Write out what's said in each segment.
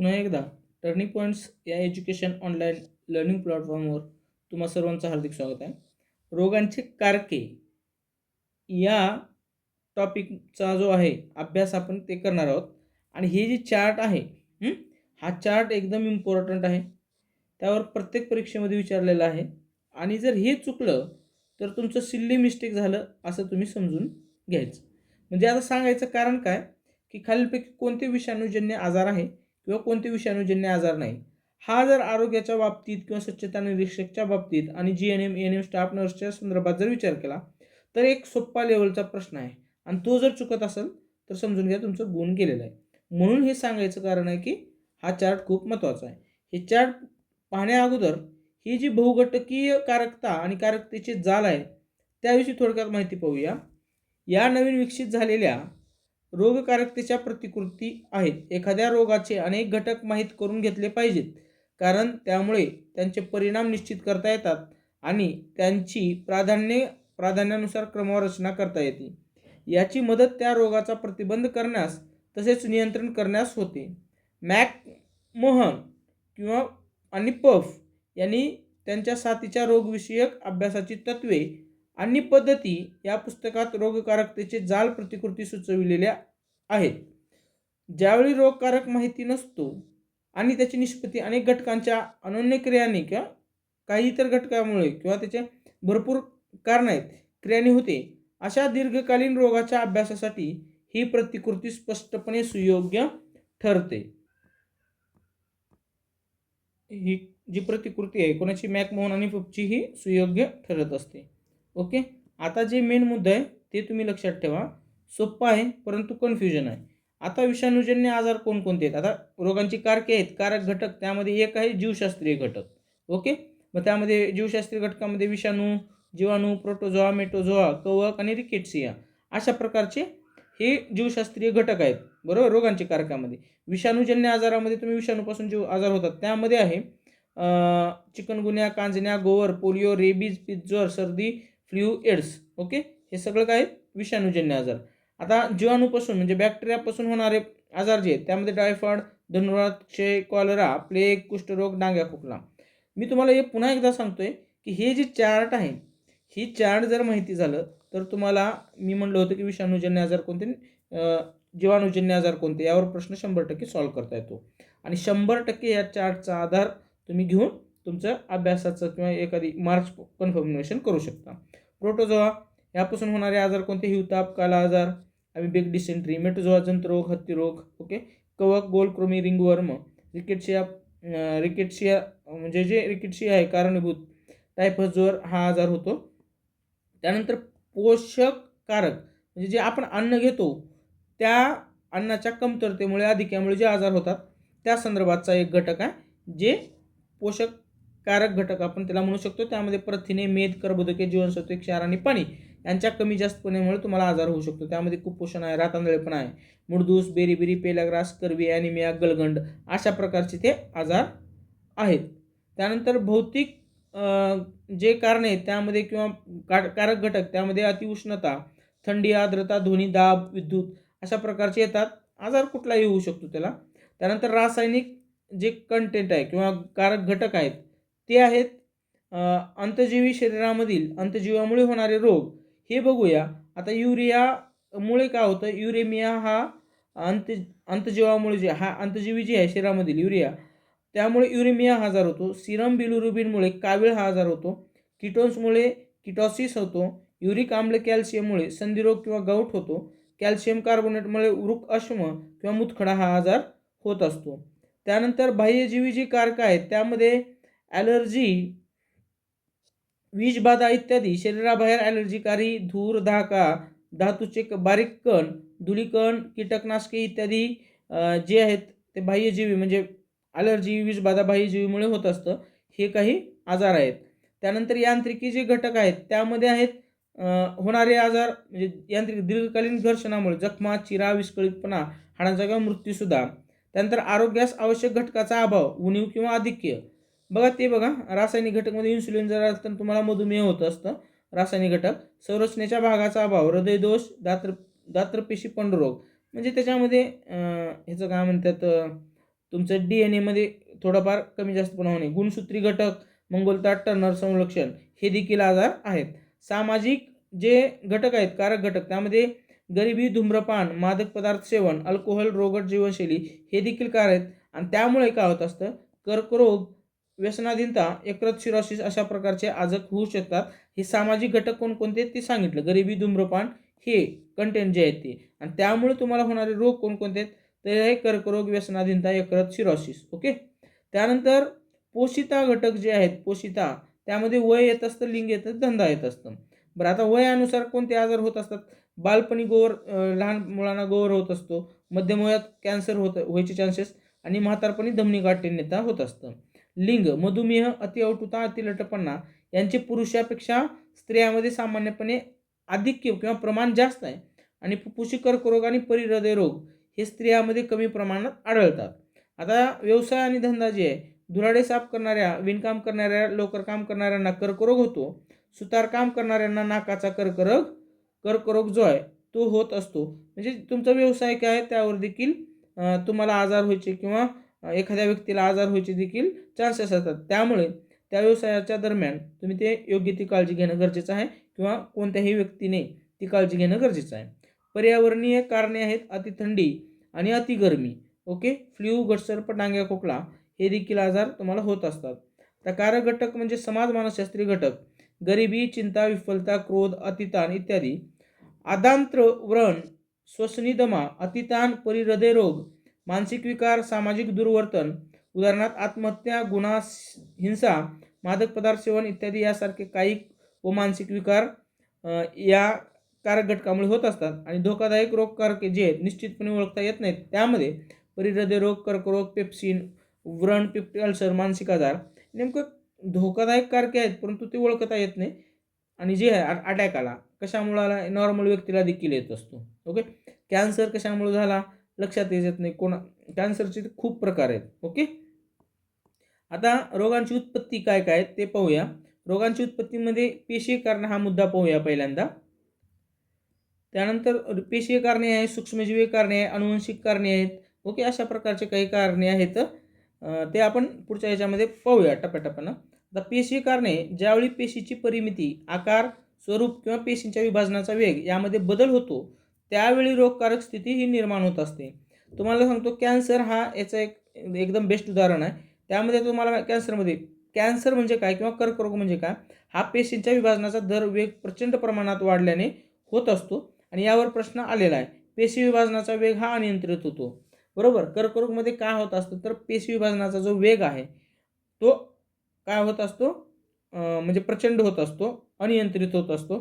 पुन्हा एकदा turning points या एज्युकेशन ऑनलाईन लर्निंग प्लॅटफॉर्मवर तुम्हा सर्वांचं हार्दिक स्वागत आहे. रोगांचे कारके या टॉपिकचा जो आहे अभ्यास आपण ते करणार आहोत. आणि हे जे चार्ट आहे हा चार्ट एकदम इम्पॉर्टंट आहे. त्यावर प्रत्येक परीक्षेमध्ये विचारलेलं आहे. आणि जर हे चुकलं तर तुमचं सिल्ली मिस्टेक झालं असं तुम्ही समजून घ्यायचं. म्हणजे आता सांगायचं कारण काय? की खालीलपैकी कोणते विषाणूजन्य आजार आहे? किंवा कोणते विषाणूजन्य आजार नाही. हा जर आरोग्याच्या बाबतीत किंवा स्वच्छता निरीक्षकच्या बाबतीत आणि G N M N M staff नर्सच्या संदर्भात जर विचार केला तर एक सोप्पा लेवलचा प्रश्न आहे. आणि तो जर चुकत असेल तर समजून घ्या तुमचं गुण गेलेलं आहे. म्हणून हे सांगायचं कारण आहे की हा चार्ट खूप महत्त्वाचा आहे. हे चार्ट पाहण्या अगोदर ही जी बहुघटकीय कारकता आणि कारकतेचे जाल आहे त्याविषयी थोडक्यात माहिती पाहूया. या नवीन विकसित झालेल्या रोगकारकतेच्या प्रतिकृती आहेत. एखाद्या रोगाचे अनेक घटक माहीत करून घेतले पाहिजेत कारण त्यामुळे त्यांचे परिणाम निश्चित करता येतात आणि त्यांची प्राधान्य प्राधान्यानुसार क्रमरचना करता येते. याची मदत त्या रोगाचा प्रतिबंध करण्यास तसेच नियंत्रण करण्यास होते. मॅक मोहन किंवा आणि पफ यांनी त्यांच्या साथीच्या रोगविषयक अभ्यासाची तत्वे आणि पद्धती या पुस्तकात रोगकारकतेचे जाल प्रतिकृती सुचविलेल्या आहेत. ज्यावेळी रोगकारक माहिती नसतो आणि त्याची निष्पत्ती अनेक घटकांच्या अनन्य क्रियाने किंवा काही इतर घटकामुळे किंवा त्याचे भरपूर कारण आहेत क्रियाने होते अशा दीर्घकालीन रोगाच्या अभ्यासासाठी ही प्रतिकृती स्पष्टपणे सुयोग्य ठरते. ही जी प्रतिकृती आहे कोणाची मॅकमोहन आणि पपची ही सुयोग्य ठरत असते. ओके? आता जे मेन मुद्दा आहे ते तुम्ही लक्षात ठेवा. सोप्पा आहे परंतु कन्फ्युजन आहे. आता विषाणूजन्य आजार कोणकोणते आहेत? आता रोगांची कारके आहेत. कारक घटक त्यामध्ये एक आहे जीवशास्त्रीय घटक. ओके? मग त्यामध्ये जीवशास्त्रीय घटकामध्ये विषाणू जीवाणू प्रोटोझोआ मेटोझोआ कवक आणि रिकेट्सिया अशा प्रकारचे हे जीवशास्त्रीय घटक आहेत. बरोबर? रोगांच्या कारकामध्ये. विषाणूजन्य आजारामध्ये तुम्ही विषाणूपासून जीव आजार होतात. त्यामध्ये आहे चिकनगुन्या कांजण्या गोवर पोलिओ रेबीज पिज्जर सर्दी फ्ल्यू एड्स ओके? हे सगळं काय? विषाणूजन्य आजार. आता जीवाणूपासून म्हणजे बॅक्टेरियापासून होणारे आजार जे आहेत त्यामध्ये टायफॉइड धनुर्वात क्षय कॉलरा प्लेग कुष्ठरोग डांग्या खोकला. मी तुम्हाला हे पुन्हा एकदा सांगतोय की हे जे चार्ट आहे ही चार्ट जर माहिती झालं तर तुम्हाला मी म्हणलं होतं की विषाणूजन्य आजार कोणते? जीवाणूजन्य आजार कोणते? यावर प्रश्न शंभर टक्के सॉल्व्ह करता येतो. आणि शंभर टक्के या चार्टचा आधार तुम्ही घेऊन तुमचं अभ्यासाचं किंवा एखादी मार्क्स कन्फर्मेशन करू शकता. प्रोटोझोआ यापासून होणारे आजार कोणते हिवताप काला आजार आम्ही बिग डिसेंट्री मेटोझोआ जंतरोग हत्तीरोग ओके कवक गोलक्रोमी रिंगवर्म रिकेटशिया रिकेटशिया म्हणजे जे रिकेटशिया आहे कारणीभूत टायफस ज्वर हा आजार होतो. त्यानंतर पोषक कारक म्हणजे जे आपण अन्न घेतो त्या अन्नाच्या कमतरतेमुळे अधिक्यामुळे जे आजार होतात त्या संदर्भातचा एक घटक आहे जे पोषक कारक घटक आपण त्याला म्हणू शकतो. त्यामध्ये प्रथिने मेद कर्बोदके जीवनसत्वे क्षार आणि पाणी यांच्या कमी जास्तपणेमुळे तुम्हाला आजार होऊ शकतो. त्यामध्ये कुपोषण आहे रातांदळेपणा आहे. मुडदूस बेरीबेरी पेलाग्रास करवी ॲनिमिया गलगंड अशा प्रकारचे ते आजार आहेत. त्यानंतर भौतिक जे कारण आहेत त्यामध्ये किंवा का कारक घटक त्यामध्ये अतिउष्णता थंडी आर्द्रता ध्वनी दाब विद्युत अशा प्रकारचे येतात. आजार कुठलाही होऊ शकतो त्याला. त्यानंतर रासायनिक जे कंटेंट आहे किंवा कारक घटक आहेत ते आहेत अंतजीवी शरीरामधील अंतजीवामुळे होणारे रोग. हे बघूया. आता युरियामुळे काय होतं? युरेमिया हा अंत अंतजीवामुळे जे हा अंतजीवी जे आहे शरीरामधील युरिया त्यामुळे युरेमिया हा आजार होतो. सिरम बिलुरुबिनमुळे कावीळ हा आजार होतो. किटोन्समुळे किटॉसिस होतो. युरिक आम्ल कॅल्शियममुळे संधिरोग किंवा गाऊट होतो. कॅल्शियम कार्बोनेटमुळे वृक अश्म किंवा मुतखडा हा आजार होत असतो. त्यानंतर बाह्यजीवी जी कारक आहेत त्यामध्ये ॲलर्जी विषबाधा इत्यादी. शरीराबाहेर ॲलर्जीकारी धूर धाका धातूचे बारीक कण धुलीकण कीटकनाशके इत्यादी जे आहेत ते बाह्यजीवी म्हणजे ॲलर्जी विषबाधा बाह्यजीवीमुळे होत असतं हे काही आजार आहेत. त्यानंतर यांत्रिकी जे घटक आहेत त्यामध्ये आहेत होणारे आजार म्हणजे यांत्रिक दीर्घकालीन घर्षणामुळे जखमा चिरा विस्कळीतपणा हाडांचा किंवा मृत्यूसुद्धा. त्यानंतर आरोग्यास आवश्यक घटकाचा अभाव उणीव किंवा आधिक्य. बघा ते बघा रासायनिक घटकमध्ये इन्सुलिन जर असतं तुम्हाला मधुमेह होत असतं रासायनिक घटक. संरचनेच्या भागाचा अभाव हृदयदोष दात्र दात्रपेशी पंडरोग म्हणजे त्याच्यामध्ये ह्याचं काय म्हणतात तुमचं डी एन एमध्ये थोडंफार कमी जास्तपणा होणे. गुणसूत्री घटक मंगोलता टर्नर संरक्षण हे देखील आजार आहेत. सामाजिक जे घटक आहेत कारक घटक त्यामध्ये गरिबी धूम्रपान मादक पदार्थ सेवन अल्कोहोल रोगट जीवनशैली हे देखील कार आहेत. आणि त्यामुळे काय होत असतं कर्करोग व्यसनाधीनता यकृत सिरोसिस अशा प्रकारचे आजक होऊ शकतात. हे सामाजिक घटक कोणकोणते आहेत ते सांगितलं. गरिबी धूम्रपान हे कंटेंट जे आहेत ते. आणि त्यामुळे तुम्हाला होणारे रोग कोणकोणते आहेत? तर हे कर्करोग व्यसनाधीनता यकृत सिरोसिस ओके? त्यानंतर पोषिता घटक जे आहेत पोषिता त्यामध्ये वय येत असतं लिंग येतं धंदा येत असतं. बरं आता वयानुसार कोणते आजार होत असतात? बालपणी गोवर लहान मुलांना गोवर होत असतो. मध्यम वयात कॅन्सर होत व्हायचे चान्सेस आणि म्हातारपणी धमनी गाठीन्यता होत असतं. लिंग मधुमेह अतिअवटुता अतिलटपणा यांचे पुरुषापेक्षा स्त्रियामध्ये सामान्यपणे अधिक किंवा प्रमाण जास्त आहे. आणि फुफ्फुशी कर्करोग आणि परिहृदय रोग हे स्त्रियामध्ये कमी प्रमाणात आढळतात. आता व्यवसाय आणि धंदा जे आहे धुराडे साफ करणाऱ्या विणकाम करणाऱ्या लोकर काम करणाऱ्यांना कर्करोग होतो. सुतारकाम करणाऱ्यांना नाकाचा कर्करोग कर्करोग जो आहे तो होत असतो. म्हणजे तुमचा व्यवसाय काय आहे त्यावर देखील तुम्हाला आजार व्हायचे किंवा एखाद्या व्यक्तीला आजार व्हायचे देखील चान्सेस असतात. त्यामुळे त्या व्यवसायाच्या दरम्यान तुम्ही ते योग्य ती काळजी घेणं गरजेचं आहे किंवा कोणत्याही व्यक्तीने ती काळजी घेणं गरजेचं आहे. पर्यावरणीय कारणे आहेत अति थंडी आणि अति गरमी. ओके? फ्ल्यू गटसर्प डांग्या खोकला हे देखील आजार तुम्हाला होत असतात. तर कारक घटक म्हणजे समाज मानसशास्त्रीय घटक. गरिबी चिंता विफलता क्रोध अतिताण इत्यादी. आदांत्र व्रण श्वसनीदमा अतिताण परिहृदय रोग मानसिक विकार सामाजिक दुर्वर्तन उदाहरणार्थ आत्महत्या गुन्हा हिंसा मादक पदार्थ सेवन इत्यादी यासारखे कायिक व मानसिक विकार या कारक घटकामुळे होत असतात. आणि धोकादायक रोग कारके जे आहेत निश्चितपणे ओळखता येत नाहीत त्यामध्ये परिहृदय रोग कर्करोग पेप्सिन व्रण पिप्टी अल्सर मानसिक आजार नेमकं धोकादायक कारके आहेत परंतु ते ओळखता येत नाही. आणि जे आहे अटॅक आला कशामुळे आला नॉर्मल व्यक्तीला देखील येत असतो. ओके कॅन्सर कशामुळे झाला लक्षात येत नाही. कोणा कॅन्सरचे खूप प्रकार आहेत. ओके? आता रोगांची उत्पत्ती काय काय ते पाहूया. रोगांची उत्पत्तीमध्ये पेशीय कारण हा मुद्दा पाहूया पहिल्यांदा. त्यानंतर पेशीय कारणे आहे सूक्ष्मजीवी कारणे आहे अनुवंशिक कारणे आहेत. ओके? अशा प्रकारचे काही कारणे आहेत. ते आपण पुढच्या ह्याच्यामध्ये पाहूया टप्प्याटप्प्यानं. आता पेशीय कारणे ज्यावेळी पेशीची परिमिती आकार स्वरूप किंवा पेशींच्या विभाजनाचा वेग यामध्ये बदल होतो त्यावेळी रोगकारक स्थिती ही निर्माण होत असते. तुम्हाला सांगतो कॅन्सर हा याचं एक एकदम बेस्ट उदाहरण आहे. त्यामध्ये तुम्हाला कॅन्सरमध्ये कॅन्सर म्हणजे काय किंवा कर्करोग म्हणजे काय? हा पेशींच्या विभाजनाचा दर वेग प्रचंड प्रमाणात वाढल्याने होत असतो आणि यावर प्रश्न आलेला आहे. पेशी विभाजनाचा वेग हा अनियंत्रित होतो. बरोबर? कर्करोगमध्ये काय होत असतं? तर पेशी विभाजनाचा जो वेग आहे तो काय होत असतो? म्हणजे प्रचंड होत असतो अनियंत्रित होत असतो.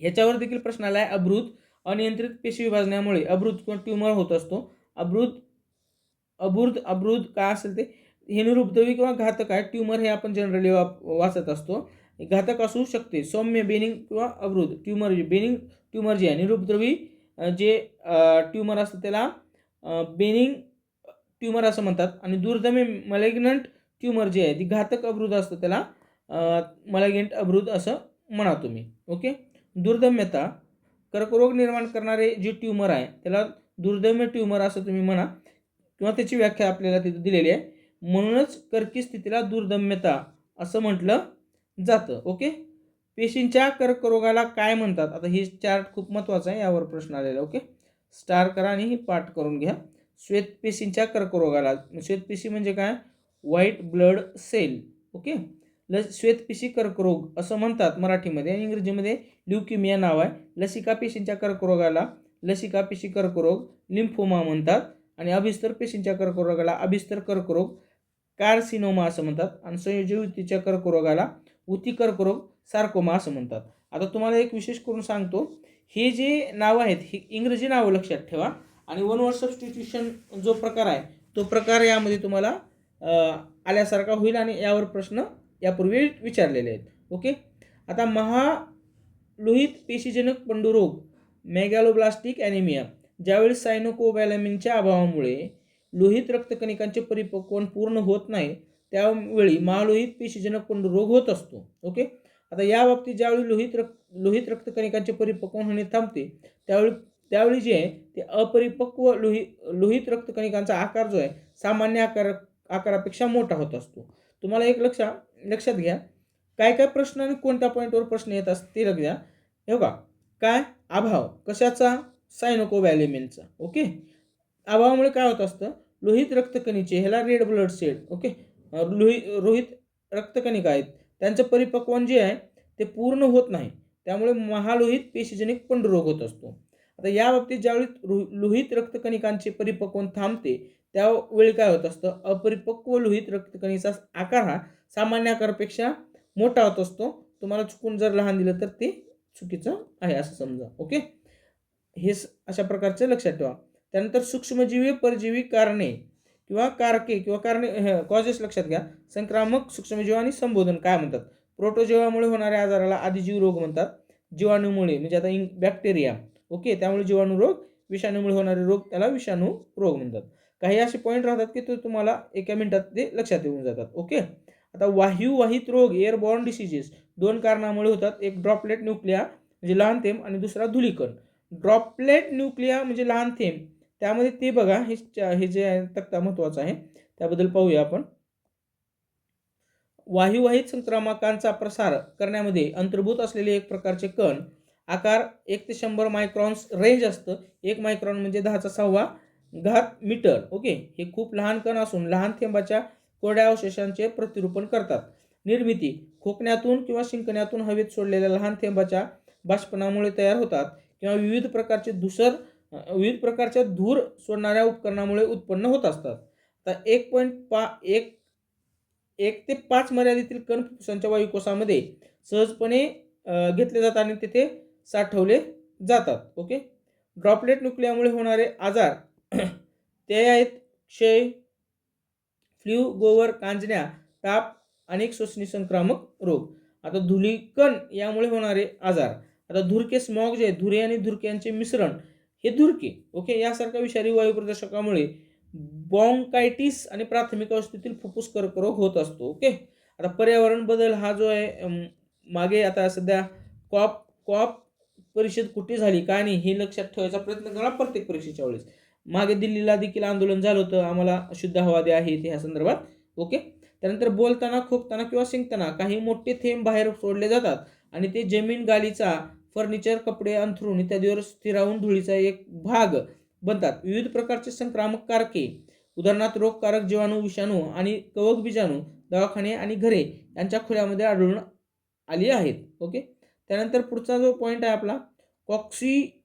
ह्याच्यावर देखील प्रश्न आला आहे अभृत अनियंत्रित पेशी विभाजनामुळे अभृत किंवा ट्यूमर होत असतो. अभृत अभृत अभृत काय असेल ते? हे निरुपद्रवी किंवा घातक आहे. ट्यूमर हे आपण जनरली वाचत असतो. घातक असू शकते. सौम्य बेनिंग किंवा अवृद्ध ट्यूमर बेनिंग ट्यूमर जे आहे निरुपद्रवी जे ट्यूमर असतं त्याला बेनिंग ट्यूमर असं म्हणतात. आणि दुर्दमे मलेग्नंट ट्यूमर जे आहे ती घातक अवृद्ध असतं त्याला मलेग्नंट अभृत असं म्हणा तुम्ही. ओके? दुर्दम्यता कर्करोग निर्माण करणारे जे ट्यूमर आहे त्याला दुर्दम्य ट्यूमर असं तुम्ही म्हणा किंवा त्याची व्याख्या आपल्याला तिथे दिलेली आहे. म्हणूनच कर्की स्थितीला दुर्दम्यता असं म्हटलं जातं. ओके? पेशींच्या कर्करोगाला काय म्हणतात? आता ही चार्ट खूप महत्त्वाचा आहे यावर प्रश्न आलेला आहे, ओके? स्टार करा आणि ही पाठ करून घ्या. श्वेतपेशींच्या कर्करोगाला श्वेतपेशी म्हणजे काय? White blood cell okay? ल श्वेतपेशी कर्करोग असं म्हणतात मराठीमध्ये आणि इंग्रजीमध्ये. ल्युकिमिया नाव आहे. लसिका पेशींच्या कर्करोगाला लसिका पेशी कर्करोग लिम्फोमा म्हणतात आणि अभिस्तर पेशींच्या कर्करोगाला अभिस्तर कर्करोग कार्सिनोमा असं म्हणतात आणि संयोजयुतीच्या कर्करोगाला उती कर्करोग सार्कोमा असं म्हणतात. आता तुम्हाला एक विशेष करून सांगतो. हे जे नावं आहेत ही इंग्रजी नावं लक्षात ठेवा आणि वन वर सबस्टिट्यूशन जो प्रकार आहे तो प्रकार यामध्ये तुम्हाला आल्यासारखा होईल आणि यावर प्रश्न यापूर्वी विचारलेले आहेत. ओके? आता महा लोहित पेशीजनक पंडुरोग मेगॅलोब्लास्टिक ॲनिमिया ज्यावेळी सायनोकोबॅलॅमिनच्या अभावामुळे लोहित रक्तकणिकांचे परिपक्वन पूर्ण होत नाही त्यावेळी महालोहित पेशीजनक पंडुरोग होत असतो. ओके आता या बाबतीत ज्यावेळी लोहित रक्त लोहित रक्तकणिकांचे परिपक्वन होणे थांबते त्यावेळी त्यावेळी जे आहे ते अपरिपक्व लोहि लोहित रक्तकणिकांचा आकार जो आहे सामान्य आकार आकारापेक्षा मोठा होत असतो. तुम्हाला एक लक्षा लक्षात घ्या. काय काय प्रश्न आणि कोणत्या पॉईंटवर प्रश्न येत असते ते लक्ष द्या हे बघा काय? अभाव. कशाचा? सायनोको व्हॅलेमिनचा ओके? अभावामुळे काय होत असतं? लोहित रक्तकणीचे ह्याला रेड ब्लड सेल ओके? लोहित रोहित रक्तकणिका आहेत. त्यांचं परिपक्वन जे आहे ते पूर्ण होत नाही. त्यामुळे महालोहित पेशीजनिक पंडरोग होत असतो. आता या बाबतीत ज्यावेळी रो लोहित रक्तकणिकांचे परिपक्वन थांबते त्यावेळी काय होत असतं? अपरिपक्व लोहित रक्तकणीचा आकार हा सामान्य आकारापेक्षा मोठा होत असतो. तुम्हाला चुकून जर लहान दिलं तर ते चुकीचं आहे असं समजा. ओके? हे स- अशा प्रकारचे लक्षात ठेवा. त्यानंतर सूक्ष्मजीवी परजीवी कारणे किंवा कारके किंवा कारणे कॉजेस लक्षात घ्या. संक्रामक सूक्ष्मजीव आणि संबोधन काय म्हणतात? प्रोटोजीवामुळे होणाऱ्या आजाराला आदिजीव रोग म्हणतात. जीवाणूमुळे म्हणजे आता इंग बॅक्टेरिया ओके? त्यामुळे जीवाणू रोग विषाणूमुळे होणारे रोग त्याला विषाणू रोग म्हणतात. काही असे पॉईंट राहतात की ते तुम्हाला एका मिनिटात ते लक्षात येऊन जातात. ओके? आता वाहिवाहित रोग एअरबॉर्न डिसिजेस दोन कारणामुळे होतात. एक ड्रॉपलेट न्यूक्लिया म्हणजे लहान थेंब आणि दुसरा धुलीकण. ड्रॉपलेट न्यूक्लिया म्हणजे लहान थेंब. त्यामध्ये ते बघा हे हे जे आहे तक्ता महत्त्वाचा आहे. त्याबद्दल पाहूया आपण. वाहिवाहित संक्रमकांचा प्रसार करण्यामध्ये अंतर्भूत असलेले एक प्रकारचे कण आकार एक ते शंभर मायक्रॉन्स रेंज असतं. एक मायक्रॉन म्हणजे दहाचा सहावा घात मीटर. ओके? हे खूप लहान कण असून लहान थेंबाच्या कोरड्या अवशेषांचे प्रतिरूपण करतात. निर्मिती खोकण्यातून किंवा शिंकण्यातून हवेत सोडलेल्या लहान थेंबाच्या बाष्पणामुळे तयार होतात किंवा विविध प्रकारचे धुसर विविध प्रकारच्या धूर सोडणाऱ्या उपकरणामुळे उत्पन्न होत असतात. तर एक पॉईंट पा एक एक ते पाच मर्यादेतील कण फुफ्फुसांच्या वायुकोसामध्ये सहजपणे घेतले जातात आणि तेथे साठवले जातात. ओके ड्रॉपलेट न्यूक्लियामुळे होणारे आजार ते आहेत क्षय फ्ल्यू गोवर कांजण्या ताप अनेक श्वसनी संक्रामक रोग. आता धुलीकण यामुळे होणारे आजार. आता धुरके स्मॉग जे धुरे आणि धुरक्यांचे मिश्रण हे धुरके ओके यासारख्या विषारी वायू प्रदर्शकामुळे बॉन्कायटिस आणि प्राथमिक अवस्थेतील फुफ्फुस कर्करोग होत असतो ओके? आता पर्यावरण बदल हा जो आहे मागे आता सध्या कॉप कॉप परिषद कुठे झाली काय नाही हे लक्षात ठेवायचा प्रयत्न करा प्रत्येक परीक्षेच्या वेळेस. मागे दिल्लीला देखील आंदोलन झालं होतं. आम्हाला शुद्ध हवा द्या हे ह्या संदर्भात. ओके? त्यानंतर बोलताना खोकताना किंवा शिंकताना काही मोठे थेंब बाहेर सोडले जातात आणि ते जमीन गालीचा फर्निचर कपडे अंथरून इत्यादीवर स्थिरावून धुळीचा एक भाग बनतात. विविध प्रकारचे संक्रामक कारके उदाहरणार्थ रोगकारक जीवाणू विषाणू आणि कवक बीजाणू दवाखाने आणि घरे यांच्या खोल्यामध्ये आढळून आली आहेत. ओके? त्यानंतर पुढचा जो पॉईंट आहे आपला कॉक्सी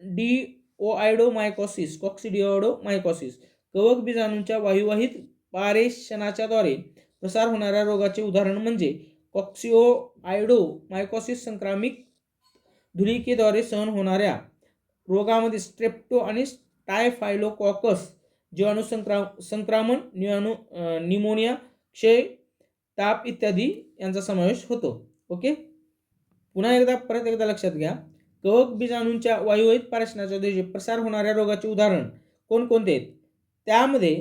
डी ओआयडो मायकॉसिस कॉक्सिडिओडो मायकॉसिस कवक बीजाणूंच्या वायुवाहित पारेषणाच्याद्वारे प्रसार होणाऱ्या रोगाचे उदाहरण म्हणजे कॉक्सिओ आयडो मायकॉसिस संक्रामिक धुलिकेद्वारे सहन होणाऱ्या रोगामध्ये स्ट्रेप्टो आणि टायफायलोकॉकस जीवाणू संक्रा संक्रामण निवाणू निमोनिया क्षय ताप इत्यादी यांचा समावेश होतो. ओके? पुन्हा एकदा परत एकदा लक्षात घ्या. कवक बीजाणूंच्या वायुवाहित पारेषणाच्या दिवशी प्रसार होणाऱ्या रोगाचे उदाहरण कोणकोणते आहेत? त्यामध्ये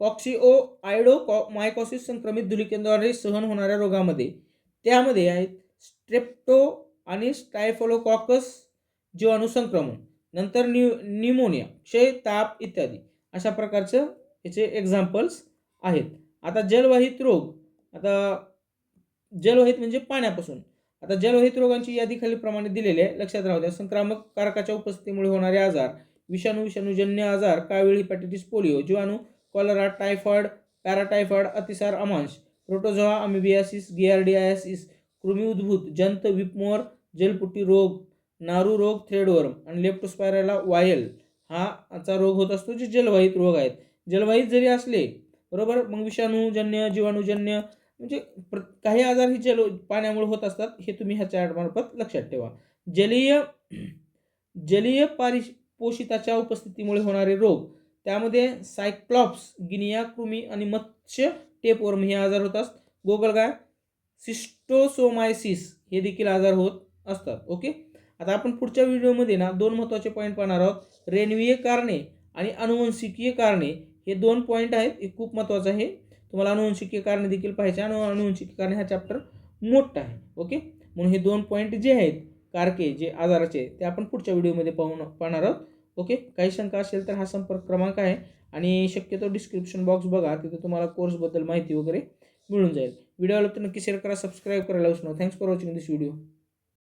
कॉक्सिओ आयडो कॉ मायकॉसिस संक्रमित धुलिकेंद्वारे सहन होणाऱ्या रोगामध्ये त्यामध्ये आहेत स्ट्रेप्टो आणि स्टायफोलोकॉकस जीवाणू संक्रमण नंतर न्यू न्यूमोनिया क्षय ताप इत्यादी. अशा प्रकारचं याचे एक्झाम्पल्स आहेत. आता जलवाहित रोग आता जलवाहित म्हणजे पाण्यापासून. आता जलवाहित रोगांची यादी खालीलप्रमाणे दिलेली आहे. लक्षात राहू द्या संक्रामक कारकाच्या उपस्थितीमुळे होणारे आजार विषाणू विषाणूजन्य आजार कावीळ हिपॅटायटिस पोलिओ जीवाणू कॉलरा टायफॉइड पॅराटायफॉइड अतिसार अमांश प्रोटोझोआ अमिबियासिस गियार्डियासिस कृमी उद्भूत जंत विपमोर जलपुटी रोग नारू रोग थ्रेडवर्म आणि लेप्टोस्पायराला वायल हा चा रोग होत असतो जे जलवाहित रोग आहेत. जलवाहित जरी असले बरोबर मग विषाणूजन्य जीवाणूजन्य म्हणजे प्र काही आजार हे जल पाण्यामुळे होत असतात हे तुम्ही ह्या चार्टमार्फत लक्षात ठेवा. जलीय जलीय पारि पोषिताच्या उपस्थितीमुळे होणारे रोग त्यामध्ये सायक्लॉप्स गिनिया कृमी आणि मत्स्य टेपवर्म हे आजार होतात गोगलगाय सिस्टोसोमायसिस हे देखील आजार होत असतात ओके? आता आपण पुढच्या व्हिडिओमध्ये ना दोन महत्त्वाचे पॉईंट पाहणार आहोत. रेणवीय कारणे आणि अनुवंशिकीय कारणे. हे दोन पॉईंट आहेत हे खूप महत्त्वाचं आहे. तुम्हाला अनुवंशिकीय कारणे देखील पाहिजे आणि अनुवंशिकीय कारणे हा चॅप्टर मोठा आहे. ओके म्हणून हे दोन पॉईंट जे आहेत कारके जे आजाराचे ते आपण पुढच्या व्हिडिओमध्ये पाहून पाहणार आहोत. ओके काही शंका असेल तर हा संपर्क क्रमांक आहे आणि शक्यतो डिस्क्रिप्शन बॉक्स बघा. तिथे तुम्हाला कोर्सबद्दल माहिती वगैरे मिळून जाईल. व्हिडिओला तर नक्की शेअर करा सबस्क्राईब करायला विसरू नका thanks for watching this video